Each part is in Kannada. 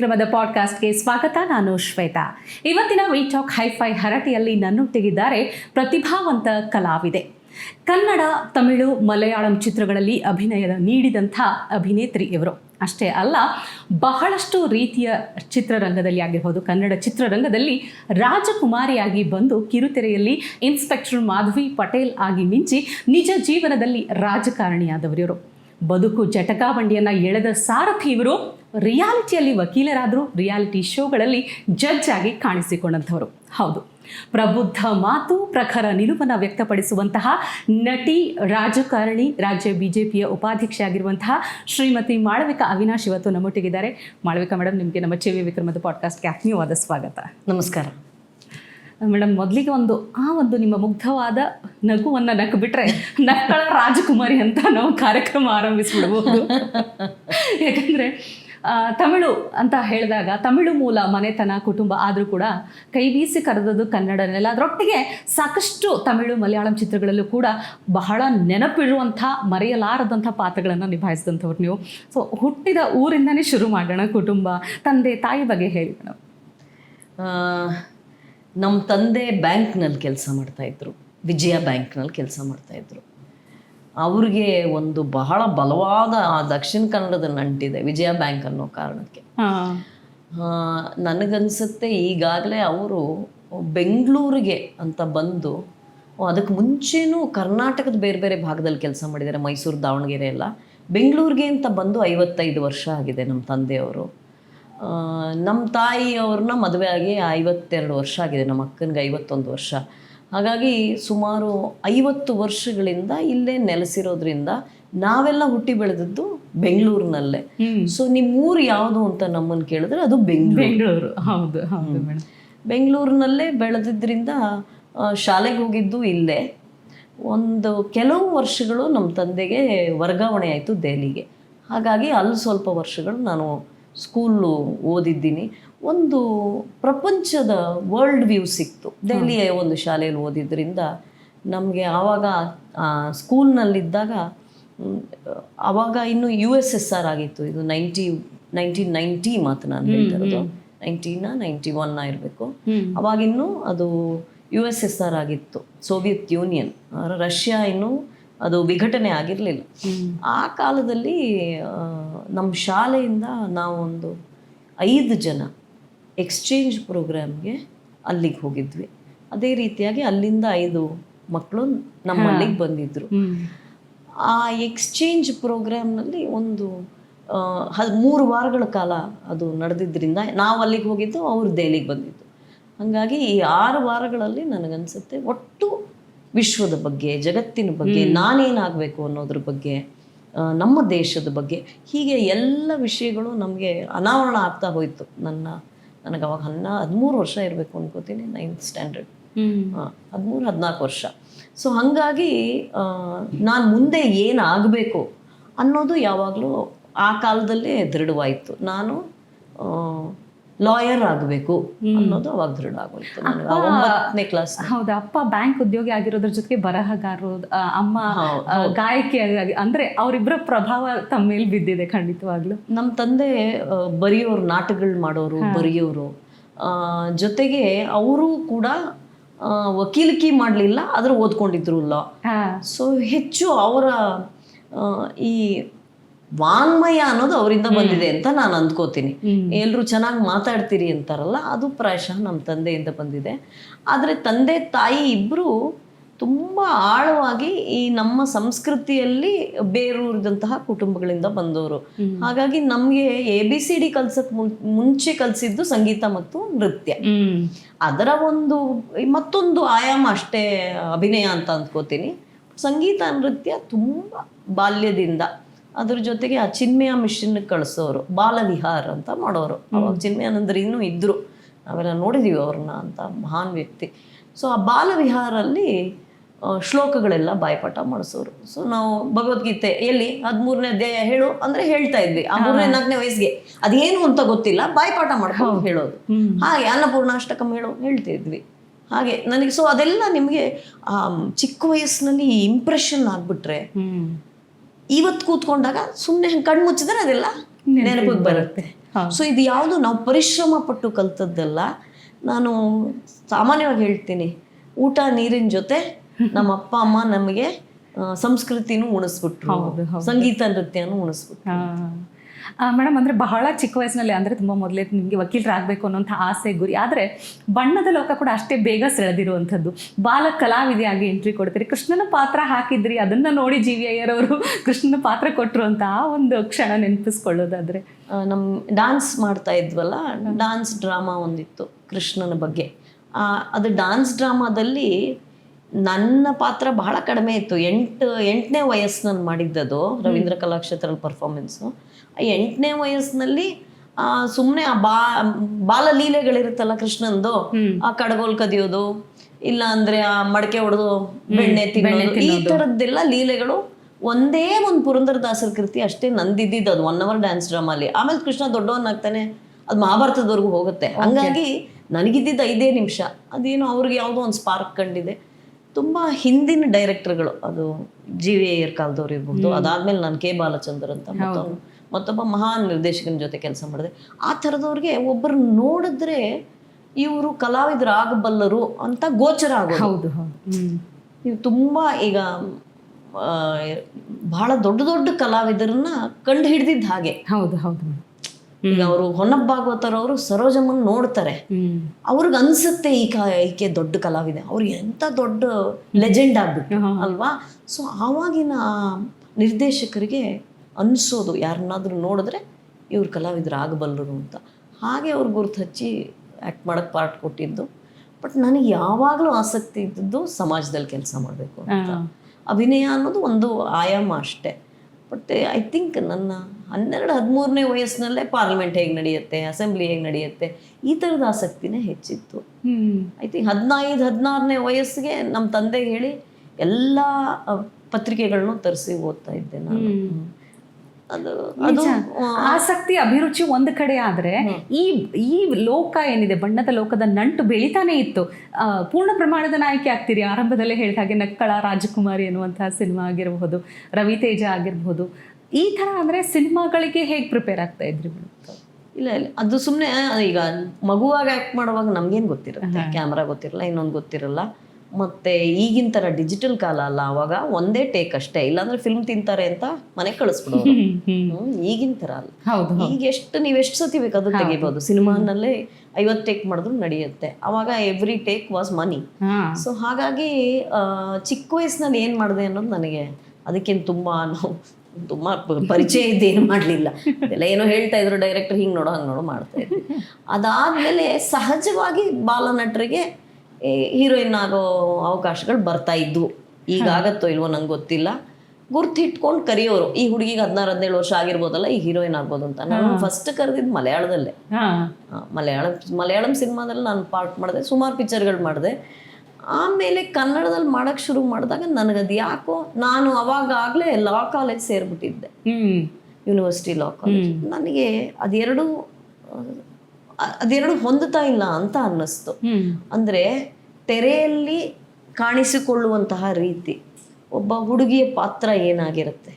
ವಿಕ್ರಮದ ಪಾಡ್ಕಾಸ್ಟ್ಗೆ ಸ್ವಾಗತ. ನಾನು ಶ್ವೇತಾ. ಇವತ್ತಿನ ವಿ ಟಾಕ್ ಹೈಫೈ ಹರಟೆಯಲ್ಲಿ ನನ್ನೊಟ್ಟಿಗಿದ್ದಾರೆ ಪ್ರತಿಭಾವಂತ ಕಲಾವಿದೆ. ಕನ್ನಡ, ತಮಿಳು, ಮಲಯಾಳಂ ಚಿತ್ರಗಳಲ್ಲಿ ಅಭಿನಯ ನೀಡಿದಂಥ ಅಭಿನೇತ್ರಿ ಇವರು. ಅಷ್ಟೇ ಅಲ್ಲ, ಬಹಳಷ್ಟು ರೀತಿಯ ಚಿತ್ರರಂಗದಲ್ಲಿ ಆಗಿರ್ಬೋದು, ಕನ್ನಡ ಚಿತ್ರರಂಗದಲ್ಲಿ ರಾಜಕುಮಾರಿಯಾಗಿ ಬಂದು ಕಿರುತೆರೆಯಲ್ಲಿ ಇನ್ಸ್ಪೆಕ್ಟರ್ ಮಾಧವಿ ಪಟೇಲ್ ಆಗಿ ಮಿಂಚಿ ನಿಜ ಜೀವನದಲ್ಲಿ ರಾಜಕಾರಣಿಯಾದವರಿವರು. ಬದುಕು ಜಟಕಾಬಂಡಿಯನ್ನು ಎಳೆದ ಸಾರಥಿ ಇವರು ರಿಯಾಲಿಟಿಯಲ್ಲಿ ವಕೀಲರಾದರೂ ರಿಯಾಲಿಟಿ ಶೋಗಳಲ್ಲಿ ಜಡ್ಜ್ ಆಗಿ ಕಾಣಿಸಿಕೊಂಡಂಥವರು. ಹೌದು. ಪ್ರಬುದ್ಧ ಮಾತು ಪ್ರಖರ ನಿಲುವನ್ನು ವ್ಯಕ್ತಪಡಿಸುವಂತಹ ನಟಿ ರಾಜಕಾರಣಿ ರಾಜ್ಯ ಬಿಜೆಪಿಯ ಉಪಾಧ್ಯಕ್ಷೆ ಆಗಿರುವಂತಹ ಶ್ರೀಮತಿ ಮಾಳವಿಕಾ ಅವಿನಾಶ್ ಇವತ್ತು ನಮ್ಮೊಟ್ಟಿಗಿದ್ದಾರೆ. ಮಾಳವಿಕಾ ಮೇಡಮ್ ನಿಮಗೆ ನಮ್ಮ ಚೆವಿ ವಿಕ್ರಮದ ಪಾಡ್ಕಾಸ್ಟ್ಗೆ ಆತ್ಮೀಯವಾದ ಸ್ವಾಗತ. ನಮಸ್ಕಾರ. ಮೇಡಮ್ ಮೊದಲಿಗೆ ಒಂದು ಆ ಒಂದು ನಿಮ್ಮ ಮುಗ್ಧವಾದ ನಗುವನ್ನು ನಕ್ಬಿಟ್ರೆ ನಕ್ಕಳ ರಾಜಕುಮಾರಿ ಅಂತ ನಾವು ಕಾರ್ಯಕ್ರಮ ಆರಂಭಿಸ್ಬಿಡ್ಬೋದು. ಯಾಕಂದರೆ ತಮಿಳು ಅಂತ ಹೇಳಿದಾಗ ತಮಿಳು ಮೂಲ ಮನೆತನ ಕುಟುಂಬ ಆದರೂ ಕೂಡ ಕೈ ಬೀಸಿ ಕರೆದದ್ದು ಕನ್ನಡನೆಲ್ಲ ನೆಲ ಅದರೊಟ್ಟಿಗೆ ಸಾಕಷ್ಟು ತಮಿಳು ಮಲಯಾಳಂ ಚಿತ್ರಗಳಲ್ಲೂ ಕೂಡ ಬಹಳ ನೆನಪಿರುವಂಥ, ಮರೆಯಲಾರದಂಥ ಪಾತ್ರಗಳನ್ನು ನಿಭಾಯಿಸಿದಂಥವ್ರು ನೀವು. ಸೊ ಹುಟ್ಟಿದ ಊರಿಂದನೇ ಶುರು ಮಾಡೋಣ ಕುಟುಂಬ. ತಂದೆ ತಾಯಿ ಬಗ್ಗೆ ಹೇಳಿ ಮೇಡಮ್. ನಮ್ಮ ತಂದೆ ಬ್ಯಾಂಕ್ನಲ್ಲಿ ಕೆಲಸ ಮಾಡ್ತಾಯಿದ್ರು ವಿಜಯ ಬ್ಯಾಂಕ್ನಲ್ಲಿ ಕೆಲಸ ಮಾಡ್ತಾಯಿದ್ರು ಅವ್ರಿಗೆ ಒಂದು ಬಹಳ ಬಲವಾದ ಆ ದಕ್ಷಿಣ ಕನ್ನಡದ ನಂಟಿದೆ ವಿಜಯ ಬ್ಯಾಂಕ್ ಅನ್ನೋ ಕಾರಣಕ್ಕೆ. ನನಗನ್ಸುತ್ತೆ ಈಗಾಗಲೇ ಅವರು ಬೆಂಗಳೂರಿಗೆ ಅಂತ ಬಂದು ಅದಕ್ಕೆ ಮುಂಚೆನೂ ಕರ್ನಾಟಕದ ಬೇರೆ ಬೇರೆ ಭಾಗದಲ್ಲಿ ಕೆಲಸ ಮಾಡಿದ್ದಾರೆ ಮೈಸೂರು ದಾವಣಗೆರೆ ಎಲ್ಲ. ಬೆಂಗಳೂರಿಗೆ ಅಂತ ಬಂದು ಐವತ್ತೈದು ವರ್ಷ ಆಗಿದೆ ನಮ್ಮ ತಂದೆಯವರು. ಆ, ನಮ್ಮ ತಾಯಿಯವ್ರನ್ನ ಮದುವೆ ಆಗಿ ಐವತ್ತೆರಡು ವರ್ಷ ಆಗಿದೆ ನಮ್ಮ ಅಕ್ಕನಿಗೆ ಐವತ್ತೊಂದು ವರ್ಷ. ಹಾಗಾಗಿ ಸುಮಾರು ಐವತ್ತು ವರ್ಷಗಳಿಂದ ಇಲ್ಲೇ ನೆಲೆಸಿರೋದ್ರಿಂದ ನಾವೆಲ್ಲ ಹುಟ್ಟಿ ಬೆಳೆದದ್ದು ಬೆಂಗಳೂರಿನಲ್ಲೇ. ಸೊ ನಿಮ್ಮ ಊರು ಯಾವುದು ಅಂತ ನಮ್ಮನ್ನು ಕೇಳಿದ್ರೆ ಅದು ಬೆಂಗಳೂರು. ಹೌದು ಹೌದು ಬೆಂಗಳೂರಿನಲ್ಲೇ ಬೆಳೆದಿದ್ದರಿಂದ ಶಾಲೆಗೆ ಹೋಗಿದ್ದು ಇಲ್ಲೇ. ಒಂದು ಕೆಲವು ವರ್ಷಗಳು ನಮ್ಮ ತಂದೆಗೆ ವರ್ಗಾವಣೆ ಆಯಿತು ದೆಹಲಿಗೆ. ಹಾಗಾಗಿ ಅಲ್ಲಿ ಸ್ವಲ್ಪ ವರ್ಷಗಳು ನಾನು ಸ್ಕೂಲು ಓದಿದ್ದೀನಿ. ಒಂದು ಪ್ರಪಂಚದ ವರ್ಲ್ಡ್ ವ್ಯೂ ಸಿಕ್ತು. ದೆಹಲಿಯ ಒಂದು ಶಾಲೆಯಲ್ಲಿ ಓದಿದ್ರಿಂದ ನಮಗೆ ಆವಾಗ ಸ್ಕೂಲ್ನಲ್ಲಿದ್ದಾಗ ಆವಾಗ ಇನ್ನು ಯು ಎಸ್ ಎಸ್ ಆರ್ ಆಗಿತ್ತು. ಇದು ನೈಂಟಿ ನೈನ್ಟೀನ್ ನೈಂಟಿ ಮಾತು ನಾನು ಹೇಳ್ತಿರೋದು. ನೈಂಟೀನ ನೈಂಟಿ ಒನ್ನ ಇರಬೇಕು. ಅವಾಗಿನ್ನು ಅದು ಯು ಎಸ್ ಎಸ್ ಆರ್ ಆಗಿತ್ತು. Soviet Union. ರಷ್ಯಾ ಇನ್ನು ಅದು ವಿಘಟನೆ ಆಗಿರಲಿಲ್ಲ. ಆ ಕಾಲದಲ್ಲಿ ನಮ್ಮ ಶಾಲೆಯಿಂದ ನಾವೊಂದು ಐದು ಜನ ಎಕ್ಸ್ಚೇಂಜ್ ಪ್ರೋಗ್ರಾಮ್ಗೆ ಅಲ್ಲಿಗೆ ಹೋಗಿದ್ವಿ. ಅದೇ ರೀತಿಯಾಗಿ ಅಲ್ಲಿಂದ ಐದು ಮಕ್ಕಳು ನಮ್ಮಲ್ಲಿಗೆ ಬಂದಿದ್ದರು ಆ ಎಕ್ಸ್ಚೇಂಜ್ ಪ್ರೋಗ್ರಾಮ್ನಲ್ಲಿ ಒಂದು ಮೂರು ವಾರಗಳ ಕಾಲ ಅದು ನಡೆದಿದ್ದರಿಂದ ನಾವು ಅಲ್ಲಿಗೆ ಹೋಗಿದ್ದು ಅವರು ದೆಹಲಿಗೆ ಬಂದಿದ್ದು. ಹಾಗಾಗಿ ಈ ಆರು ವಾರಗಳಲ್ಲಿ ನನಗನ್ಸುತ್ತೆ ಒಟ್ಟು ವಿಶ್ವದ ಬಗ್ಗೆ ಜಗತ್ತಿನ ಬಗ್ಗೆ ನಾನೇನಾಗಬೇಕು ಅನ್ನೋದ್ರ ಬಗ್ಗೆ ನಮ್ಮ ದೇಶದ ಬಗ್ಗೆ ಹೀಗೆ ಎಲ್ಲ ವಿಷಯಗಳು ನಮಗೆ ಅನಾವರಣ ಆಗ್ತಾ ಹೋಯಿತು. ನನ್ನ ನನಗೆ ಅವಾಗ ಹನ್ನ ಹದಿಮೂರು ವರ್ಷ ಇರಬೇಕು ಅನ್ಕೋತೀನಿ ನೈನ್ತ್ ಸ್ಟ್ಯಾಂಡರ್ಡ್ ಹದಿಮೂರು ಹದಿನಾಲ್ಕು ವರ್ಷ. ಸೊ ಹಾಗಾಗಿ ನಾನು ಮುಂದೆ ಏನಾಗಬೇಕು ಅನ್ನೋದು ಯಾವಾಗಲೂ ಆ ಕಾಲದಲ್ಲೇ ದೃಢವಾಯಿತು. ನಾನು ಲಾಯರ್ ಆಗಬೇಕು ಅನ್ನೋದು ಅವಾಗ ದೃಢ ಆಗೋಯ್ತು. ಒಂಬತ್ತನೇ ಕ್ಲಾಸ್ ಹೌದಾ ಅಪ್ಪ ಬ್ಯಾಂಕ್ ಉದ್ಯೋಗಿ ಆಗಿರೋದ್ರ ಜೊತೆಗೆ ಬರಹಗಾರರು ಅಮ್ಮ ಗಾಯಕಿ ಅಂದ್ರೆ ಅವರಿಬ್ಬರ ಪ್ರಭಾವ ತಮ್ಮ ಮೇಲೆ ಬಿದ್ದಿದೆ ಖಂಡಿತವಾಗ್ಲು. ನಮ್ಮ ತಂದೆ ಬರೆಯೋರು ನಾಟಕಗಳು ಮಾಡೋರು ಬರೆಯೋರು. ಜೊತೆಗೆ ಅವರು ಕೂಡ ವಕೀಲಿಕೆ ಮಾಡಲಿಲ್ಲ ಆದ್ರೆ ಓದ್ಕೊಂಡಿದ್ರು ಲಾ ಸೊ ಹೆಚ್ಚು ಅವರ ಈ ವಾಂಗ್ಮಯ ಅನ್ನೋದು ಅವರಿಂದ ಬಂದಿದೆ ಅಂತ ನಾನು ಅಂದ್ಕೋತೀನಿ. ಎಲ್ಲರೂ ಚೆನ್ನಾಗಿ ಮಾತಾಡ್ತೀರಿ ಅಂತಾರಲ್ಲ ಅದು ಪ್ರಾಯಶಃ ನಮ್ಮ ತಂದೆಯಿಂದ ಬಂದಿದೆ. ಆದರೆ ತಂದೆ ತಾಯಿ ಇಬ್ಬರು ತುಂಬ ಆಳವಾಗಿ ಈ ನಮ್ಮ ಸಂಸ್ಕೃತಿಯಲ್ಲಿ ಬೇರೂರಿದಂತಹ ಕುಟುಂಬಗಳಿಂದ ಬಂದವರು. ಹಾಗಾಗಿ ನಮಗೆ ಎ ಬಿ ಸಿ ಡಿ ಕಲ್ಸಕ್ ಮುಂಚೆ ಕಲಿಸಿದ್ದು ಸಂಗೀತ ಮತ್ತು ನೃತ್ಯ. ಅದರ ಒಂದು ಮತ್ತೊಂದು ಆಯಾಮ ಅಷ್ಟೇ ಅಭಿನಯ ಅಂತ ಅಂದ್ಕೋತೀನಿ. ಸಂಗೀತ ನೃತ್ಯ ತುಂಬ ಬಾಲ್ಯದಿಂದ ಅದ್ರ ಜೊತೆಗೆ ಆ ಚಿನ್ಮಯ ಮಿಷನ್ಗೆ ಕಳಿಸೋರು ಬಾಲವಿಹಾರ ಅಂತ ಮಾಡೋರು. ಅವಾಗ ಚಿನ್ಮಯಾನಂದರು ಇನ್ನೂ ಇದ್ದರು ನಾವೆಲ್ಲ ನೋಡಿದೀವಿ ಅವ್ರನ್ನ ಅಂತ ಮಹಾನ್ ವ್ಯಕ್ತಿ. ಸೊ ಆ ಬಾಲವಿಹಾರಲ್ಲಿ ಶ್ಲೋಕಗಳೆಲ್ಲ ಬಾಯ್ಪಾಠ ಮಾಡಿಸೋರು. ಸೊ ನಾವು ಭಗವದ್ಗೀತೆ ಎಲ್ಲಿ? ಹದಿಮೂರನೇ ಅಧ್ಯಾಯ ಹೇಳು ಅಂದ್ರೆ ಹೇಳ್ತಾ ಇದ್ವಿ. ಆ ಮೂರನೇ ನಾಲ್ಕನೇ ವಯಸ್ಸಿಗೆ. ಅದೇನು ಅಂತ ಗೊತ್ತಿಲ್ಲ. ಬಾಯ್ಪಾಠ ಮಾಡ್ಕೊಂಡು ಹೇಳೋದು. ಹಾಗೆ ಅನ್ನಪೂರ್ಣಾಷ್ಟಕಂ ಹೇಳು ಹೇಳ್ತಿದ್ವಿ ಹಾಗೆ ನನಗೆ ಸೊ ಅದೆಲ್ಲ ನಿಮಗೆ ಚಿಕ್ಕ ವಯಸ್ಸಿನಲ್ಲಿ ಇಂಪ್ರೆಷನ್ ಆಗ್ಬಿಟ್ರೆ ಇವತ್ತು ಕೂತ್ಕೊಂಡಾಗ ಸುಮ್ಮನೆ ಕಣ್ಣು ಮುಚ್ಚಿದ್ರೆ ಅದೆಲ್ಲ ನೆನಪಿಗೆ ಬರುತ್ತೆ. ಸೊ ಇದು ಯಾವುದು ನಾವು ಪರಿಶ್ರಮ ಪಟ್ಟು ಕಲ್ತದ್ದೆಲ್ಲ ನಾನು ಸಾಮಾನ್ಯವಾಗಿ ಹೇಳ್ತೀನಿ ಊಟ ನೀರಿನ ಜೊತೆ ನಮ್ಮ ಅಪ್ಪ ಅಮ್ಮ ನಮಗೆ ಸಂಸ್ಕೃತಿನೂ ಉಣಿಸ್ಬಿಟ್ರು. ಸಂಗೀತ ನೃತ್ಯನೂ ಉಣಿಸ್ಬಿಟ್ರು. ಮೇಡಮ್, ಅಂದರೆ ಬಹಳ ಚಿಕ್ಕ ವಯಸ್ಸಿನಲ್ಲಿ, ಅಂದರೆ ತುಂಬ ಮೊದಲೇ ನಿಮಗೆ ವಕೀಲರಾಗಬೇಕು ಅನ್ನೋಂಥ ಆಸೆ, ಗುರಿ. ಆದರೆ ಬಣ್ಣದ ಲೋಕ ಕೂಡ ಅಷ್ಟೇ ಬೇಗ ಸೆಳೆದಿರುವಂಥದ್ದು. ಬಾಲ ಕಲಾವಿದೆಯಾಗಿ ಎಂಟ್ರಿ ಕೊಡ್ತೀರಿ. ಕೃಷ್ಣನ ಪಾತ್ರ ಹಾಕಿದ್ರಿ, ಅದನ್ನು ನೋಡಿ ಜಿ ವಿ ಅಯ್ಯರವರು ಕೃಷ್ಣನ ಪಾತ್ರ ಕೊಟ್ಟರು ಅಂತ ಆ ಒಂದು ಕ್ಷಣ ನೆನಪಿಸ್ಕೊಳ್ಳೋದಾದರೆ. ನಮ್ಮ ನಮ್ ಡಾನ್ಸ್ ಮಾಡ್ತಾ ಇದ್ವಲ್ಲ, ಡಾನ್ಸ್ ಡ್ರಾಮಾ ಒಂದಿತ್ತು ಕೃಷ್ಣನ ಬಗ್ಗೆ. ಅದು ಡಾನ್ಸ್ ಡ್ರಾಮಾದಲ್ಲಿ ನನ್ನ ಪಾತ್ರ ಬಹಳ ಕಡಿಮೆ ಇತ್ತು. ಎಂಟು ಎಂಟನೇ ವಯಸ್ಸಿನಲ್ಲಿ ಮಾಡಿದ್ದದು ರವೀಂದ್ರ ಕಲಾಕ್ಷೇತ್ರಲ್ಲಿ ಪರ್ಫಾರ್ಮೆನ್ಸು ಆ ಎಂಟನೇ ವಯಸ್ಸಿನಲ್ಲಿ ಸುಮ್ಮನೆ ಆ ಬಾ ಬಾಲಲೀಲೆಗಳಿರುತ್ತಲ್ಲ ಕೃಷ್ಣಂದು ಆ ಕಡಗೋಲ್ ಕದಿಯೋದು ಇಲ್ಲ ಅಂದ್ರೆ ಆ ಮಡಕೆ ಹೊಡೆದು ಬೆಣ್ಣೆ ತಿನ್ನೋದು ಈ ತರದ್ದೆಲ್ಲ ಲೀಲೆಗಳು ಒಂದೇ ಒಂದು ಪುರಂದರದಾಸರ ಕೃತಿ ಅಷ್ಟೇ ನಂದಿದ್ದಿದ್ದು. ಅದು ಒನ್ ಅವರ್ ಡ್ಯಾನ್ಸ್ ಡ್ರಾಮಾಲಿ ಆಮೇಲೆ ಕೃಷ್ಣ ದೊಡ್ಡವನಾಗ್ತಾನೆ ಅದು ಮಹಾಭಾರತದವರೆಗೂ ಹೋಗುತ್ತೆ. ಹಂಗಾಗಿ ನನಗಿದ್ದಿದ್ದು ಐದೇ ನಿಮಿಷ. ಅದೇನೋ ಅವ್ರಿಗೆ ಯಾವುದೋ ಒಂದು ಸ್ಪಾರ್ಕ್ ಕಂಡಿದೆ. ತುಂಬ ಹಿಂದಿನ ಡೈರೆಕ್ಟರ್ಗಳು ಅದು ಜಿ ವಿ ಅಯ್ಯರ್ ಕಾಲದವ್ರು ಇರ್ಬೋದು ಅದಾದ್ಮೇಲೆ ನಾನು ಕೆ ಬಾಲಚಂದ್ರ ಅಂತ ಮತ್ತೊಬ್ಬ ಮತ್ತೊಬ್ಬ ಮಹಾನ್ ನಿರ್ದೇಶಕನ ಜೊತೆ ಕೆಲಸ ಮಾಡಿದೆ. ಆ ಥರದವ್ರಿಗೆ ಒಬ್ಬರು ನೋಡಿದ್ರೆ ಇವರು ಕಲಾವಿದರಾಗಬಲ್ಲರು ಅಂತ ಗೋಚರ ಆಗೋದು. ನೀವು ತುಂಬ ಈಗ ಬಹಳ ದೊಡ್ಡ ದೊಡ್ಡ ಕಲಾವಿದರನ್ನ ಕಂಡು ಹಿಡಿದಿದ್ದ ಹಾಗೆ. ಹೌದು ಹೌದು. ಈಗ ಅವರು ಹೊನ್ನಪ್ಪ ಭಾಗವತರ್ ಅವರು ಸರೋಜಮ್ಮನ್ ನೋಡ್ತಾರೆ. ಅವ್ರಿಗೆ ಅನ್ಸುತ್ತೆ ಈ ಕ ಈಕೆ ದೊಡ್ಡ ಕಲಾವಿದೆ. ಅವ್ರು ಎಂತ ದೊಡ್ಡ ಲೆಜೆಂಡ್ ಆಗ್ಬಿಟ್ಟು ಅಲ್ವಾ? ಸೊ ಆವಾಗಿನ ನಿರ್ದೇಶಕರಿಗೆ ಅನ್ಸೋದು ಯಾರನ್ನಾದ್ರೂ ನೋಡಿದ್ರೆ ಇವ್ರು ಕಲಾವಿದ್ರು ಆಗಬಲ್ಲರು ಅಂತ. ಹಾಗೆ ಅವ್ರು ಗುರ್ತು ಹಚ್ಚಿ ಆ್ಯಕ್ಟ್ ಮಾಡೋಕ್ಕೆ ಪಾರ್ಟ್ ಕೊಟ್ಟಿದ್ದು. ಬಟ್ ನನಗೆ ಯಾವಾಗಲೂ ಆಸಕ್ತಿ ಇದ್ದದ್ದು ಸಮಾಜದಲ್ಲಿ ಕೆಲಸ ಮಾಡಬೇಕು ಅಂತ. ಅಭಿನಯ ಅನ್ನೋದು ಒಂದು ಆಯಾಮ ಅಷ್ಟೇ. ಬಟ್ ಐ ಥಿಂಕ್ ನನ್ನ ಹನ್ನೆರಡು ಹದಿಮೂರನೇ ವಯಸ್ಸಿನಲ್ಲೇ ಪಾರ್ಲಿಮೆಂಟ್ ಹೇಗೆ ನಡೆಯುತ್ತೆ ಅಸೆಂಬ್ಲಿ ಹೇಗೆ ನಡೆಯುತ್ತೆ ಈ ಥರದ ಆಸಕ್ತಿನೇ ಹೆಚ್ಚಿತ್ತು. ಐ ತಿಂಕ್ ಹದಿನೈದು ಹದಿನಾರನೇ ವಯಸ್ಸಿಗೆ ನಮ್ಮ ತಂದೆ ಹೇಳಿ ಎಲ್ಲ ಪತ್ರಿಕೆಗಳನ್ನು ತರಿಸಿ ಓದ್ತಾ ಇದ್ದೆ ನಾನು. ಅದು ಅದು ಆಸಕ್ತಿ ಅಭಿರುಚಿ ಒಂದು ಕಡೆ ಆದರೆ ಈ ಈ ಲೋಕ ಏನಿದೆ ಬಣ್ಣದ ಲೋಕದ ನಂಟು ಬೆಳಿತಾನೆ ಇತ್ತು. ಪೂರ್ಣ ಪ್ರಮಾಣದ ನಾಯಕಿ ಆಗ್ತೀರಿ. ಆರಂಭದಲ್ಲೇ ಹೇಳಿದ ಹಾಗೆ ನಕ್ಕಳ ರಾಜಕುಮಾರಿ ಅನ್ನುವಂತಹ ಸಿನಿಮಾ ಆಗಿರಬಹುದು ರವಿತೇಜ ಆಗಿರಬಹುದು ಈ ಥರ ಅಂದರೆ ಸಿನಿಮಾಗಳಿಗೆ ಹೇಗೆ ಪ್ರಿಪೇರ್ ಆಗ್ತಾ ಇದ್ರಿ ಇಲ್ಲ ಇಲ್ಲ. ಅದು ಸುಮ್ಮನೆ ಈಗ ಮಗುವಾಗ ಆ್ಯಕ್ಟ್ ಮಾಡುವಾಗ ನಮಗೇನು ಗೊತ್ತಿರುತ್ತೆ. ಕ್ಯಾಮ್ರಾ ಗೊತ್ತಿರಲ್ಲ ಇನ್ನೊಂದು ಗೊತ್ತಿರಲ್ಲ. ಮತ್ತೆ ಈಗಿನ ಥರ ಡಿಜಿಟಲ್ ಕಾಲ ಅಲ್ಲ ಅವಾಗ ಒಂದೇ ಟೇಕ್ ಅಷ್ಟೇ. ಇಲ್ಲಾಂದ್ರೆ ಫಿಲ್ಮ್ ತಿಂತಾರೆ ಅಂತ ಮನೆ ಕಳಿಸ್ಬಿಡೋರು. ಹ್ಮ್, ಈಗಿನ ಥರ ಅಲ್ಲ. ಹೌದು ಈಗ ಎಷ್ಟು ನೀವು ಎಷ್ಟು ಸತಿ ಬೇಕಾದ್ರೂ ತೆಗಿಬೋದು. ಸಿನಿಮಾನಲ್ಲೇ ಐವತ್ತು ಟೇಕ್ ಮಾಡಿದ್ರು ನಡೆಯುತ್ತೆ. ಅವಾಗ every take was money so ಹಾಗಾಗಿ ಚಿಕ್ಕ ವಯಸ್ಸಿನಲ್ಲಿ ಏನು ಮಾಡಿದೆ ಅನ್ನೋದು ನನಗೆ ಅದಕ್ಕೇನು ತುಂಬ ನಾವು ತುಂಬ ಪರಿಚಯ ಇದ್ದೇನು ಮಾಡಲಿಲ್ಲ. ಅದೆಲ್ಲ ಏನೋ ಹೇಳ್ತಾ ಇದ್ರು ಡೈರೆಕ್ಟರ್ ಹಿಂಗೆ ನೋಡೋ ಹಂಗೆ ನೋಡೋ ಮಾಡ್ತಾ ಇದ್ವಿ ಅದಾದಮೇಲೆ ಸಹಜವಾಗಿ ಬಾಲನಟರಿಗೆ ಹೀರೋಯಿನ್ ಆಗೋ ಅವಕಾಶಗಳು ಬರ್ತಾ ಇದ್ವು. ಈಗ ಆಗತ್ತೋ ಇಲ್ವೋ ನಂಗೆ ಗೊತ್ತಿಲ್ಲ. ಗುರ್ತಿಟ್ಕೊಂಡು ಕರೆಯೋರು. ಈ ಹುಡುಗಿಗೆ ಹದಿನಾರು ಹದಿನೇಳು ವರ್ಷ ಆಗಿರ್ಬೋದಲ್ಲ ಈ ಹೀರೋಯಿನ್ ಆಗ್ಬೋದು ಅಂತ. ನಾನು ಫಸ್ಟ್ ಕರೆದಿದ್ದು ಮಲಯಾಳದಲ್ಲೇ. ಹಾ. ಮಲಯಾಳಂ ಮಲಯಾಳಂ ಸಿನಿಮಾದಲ್ಲಿ ನಾನು ಪಾರ್ಟ್ ಮಾಡಿದೆ ಸುಮಾರು ಪಿಕ್ಚರ್ಗಳು ಮಾಡಿದೆ. ಆಮೇಲೆ ಕನ್ನಡದಲ್ಲಿ ಮಾಡೋಕ್ಕೆ ಶುರು ಮಾಡಿದಾಗ ನನಗದು ಯಾಕೋ ನಾನು ಅವಾಗ ಆಗಲೇ ಲಾ ಕಾಲೇಜ್ ಸೇರಿಬಿಟ್ಟಿದ್ದೆ ಯೂನಿವರ್ಸಿಟಿ ಲಾ ಕಾಲೇಜ್ ನನಗೆ ಅದೆರಡು ಅದೆರಡು ಹೊಂದುತ್ತಾ ಇಲ್ಲ ಅಂತ ಅನ್ನಿಸ್ತು. ಅಂದ್ರೆ ಅಂದರೆ ತೆರೆಯಲ್ಲಿ ಕಾಣಿಸಿಕೊಳ್ಳುವಂತಹ ರೀತಿ. ಒಬ್ಬ ಹುಡುಗಿಯ ಪಾತ್ರ ಏನಾಗಿರುತ್ತೆ?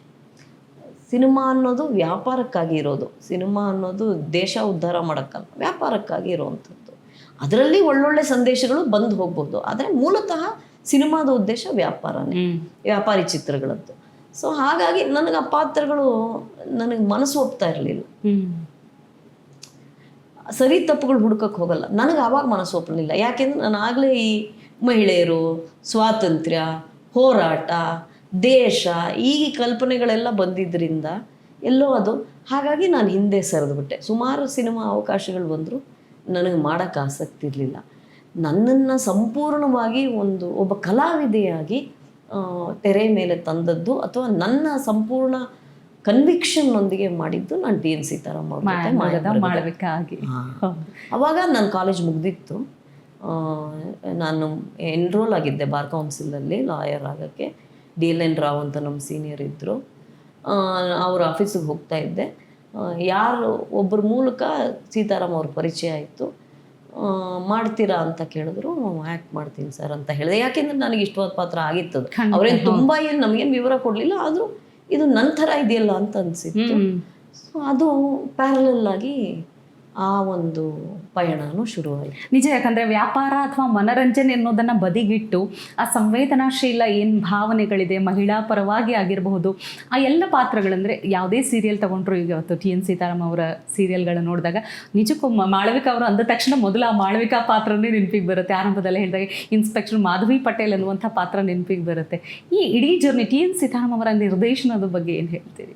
ಸಿನಿಮಾ ಅನ್ನೋದು ವ್ಯಾಪಾರಕ್ಕಾಗಿ ಇರೋದು. ಸಿನಿಮಾ ಅನ್ನೋದು ದೇಶ ಉದ್ಧಾರ ಮಾಡೋಕ್ಕಲ್ಲ ವ್ಯಾಪಾರಕ್ಕಾಗಿ ಇರುವಂಥದ್ದು. ಅದರಲ್ಲಿ ಒಳ್ಳೊಳ್ಳೆ ಸಂದೇಶಗಳು ಬಂದು ಹೋಗ್ಬೋದು. ಆದರೆ ಮೂಲತಃ ಸಿನಿಮಾದ ಉದ್ದೇಶ ವ್ಯಾಪಾರನೇ ವ್ಯಾಪಾರಿ ಚಿತ್ರಗಳದ್ದು. ಸೊ ಹಾಗಾಗಿ ನನಗೆ ಆ ಪಾತ್ರಗಳು ನನಗೆ ಮನಸ್ಸು ಒಪ್ತಾ ಇರಲಿಲ್ಲ. ಸರಿ ತಪ್ಪುಗಳು ಹುಡುಕಕ್ಕೆ ಹೋಗಲ್ಲ. ನನಗೆ ಆವಾಗ ಮನಸ್ಸು ಒಪ್ಪಲಿಲ್ಲ ಯಾಕೆಂದ್ರೆ ನಾನು ಆಗಲೇ ಈ ಮಹಿಳೆಯರು ಸ್ವಾತಂತ್ರ್ಯ ಹೋರಾಟ ದೇಶ ಈ ಕಲ್ಪನೆಗಳೆಲ್ಲ ಬಂದಿದ್ದರಿಂದ ಎಲ್ಲೋ ಅದು. ಹಾಗಾಗಿ ನಾನು ಹಿಂದೆ ಸರಿದ್ಬಿಟ್ಟೆ ಸುಮಾರು ಸಿನಿಮಾ ಅವಕಾಶಗಳು ಬಂದರೂ. ನನಗೆ ಮಾಡೋಕ್ಕೆ ಆಸಕ್ತಿ ಇರಲಿಲ್ಲ. ನನ್ನನ್ನು ಸಂಪೂರ್ಣವಾಗಿ ಒಂದು ಒಬ್ಬ ಕಲಾವಿದೆಯಾಗಿ ತೆರೆ ಮೇಲೆ ತಂದದ್ದು ಅಥವಾ ನನ್ನ ಸಂಪೂರ್ಣ ಕನ್ವಿಕ್ಷನ್ ಒಂದಿಗೆ ಮಾಡಿದ್ದು ನಾನು ಡಿ ಎನ್ ಸೀತಾರಾಮ್ ಥರ ಮಾಡಬೇಕಾಗಿ. ಅವಾಗ ನನ್ನ ಕಾಲೇಜ್ ಮುಗ್ದಿತ್ತು. ನಾನು ಎನ್ರೋಲ್ ಆಗಿದ್ದೆ ಬಾರ್ ಕೌನ್ಸಿಲಲ್ಲಿ ಲಾಯರ್ ಆಗೋಕ್ಕೆ. ಡಿ ಎಲ್ ಎನ್ ರಾವ್ ಅಂತ ನಮ್ಮ ಸೀನಿಯರ್ ಇದ್ದರು ಅವ್ರ ಆಫೀಸಿಗೆ ಹೋಗ್ತಾ ಇದ್ದೆ. ಯಾರು ಒಬ್ಬರ ಮೂಲಕ ಸೀತಾರಾಮ್ ಅವ್ರ ಪರಿಚಯ ಆಯಿತು. ಮಾಡ್ತೀರಾ ಅಂತ ಕೇಳಿದ್ರು ಆ್ಯಕ್ಟ್ ಮಾಡ್ತೀನಿ ಸರ್ ಅಂತ ಹೇಳಿದೆ. ಯಾಕೆಂದ್ರೆ ನನಗೆ ಇಷ್ಟವಾದ ಪಾತ್ರ ಆಗಿತ್ತು ಅವ್ರೇನು ತುಂಬ ಏನು ನಮಗೇನು ವಿವರ ಕೊಡಲಿಲ್ಲ ಆದರೂ ಇದು ನನ್ನ ಥರ ಇದೆಯಲ್ಲ ಅಂತ ಅನಿಸಿತ್ತು. ಸೊ ಅದು ಪ್ಯಾರಲಲ್ ಆಗಿ ಆ ಒಂದು ಪಯಣನೂ ಶುರುವಾಯಿತು. ನಿಜ, ಯಾಕಂದರೆ ವ್ಯಾಪಾರ ಅಥವಾ ಮನರಂಜನೆ ಅನ್ನೋದನ್ನು ಬದಿಗಿಟ್ಟು ಆ ಸಂವೇದನಾಶೀಲ ಏನು ಭಾವನೆಗಳಿದೆ, ಮಹಿಳಾ ಪರವಾಗಿ ಆಗಿರಬಹುದು, ಆ ಎಲ್ಲ ಪಾತ್ರಗಳಂದರೆ ಯಾವುದೇ ಸೀರಿಯಲ್ ತಗೊಂಡ್ರು ಈಗ ಇವತ್ತು ಟಿ ಎನ್ ಸೀತಾರಾಮ್ ಅವರ ಸೀರಿಯಲ್ಗಳನ್ನು ನೋಡಿದಾಗ ನಿಜಕ್ಕೂ ಮಾಳವಿಕಾ ಅವರು ಅಂದ ತಕ್ಷಣ ಮೊದಲು ಆ ಮಾಳವಿಕಾ ಪಾತ್ರನೇ ನೆನಪಿಗೆ ಬರುತ್ತೆ. ಆರಂಭದಲ್ಲಿ ಹೇಳಿದಾಗ ಇನ್ಸ್ಪೆಕ್ಟರ್ ಮಾಧವಿ ಪಟೇಲ್ ಅನ್ನುವಂಥ ಪಾತ್ರ ನೆನಪಿಗೆ ಬರುತ್ತೆ. ಈ ಇಡೀ ಜರ್ನಿ ಟಿ ಎನ್ ಸೀತಾರಾಮ್ ಅವರ ನಿರ್ದೇಶನದ ಬಗ್ಗೆ ಏನು ಹೇಳ್ತೀರಿ?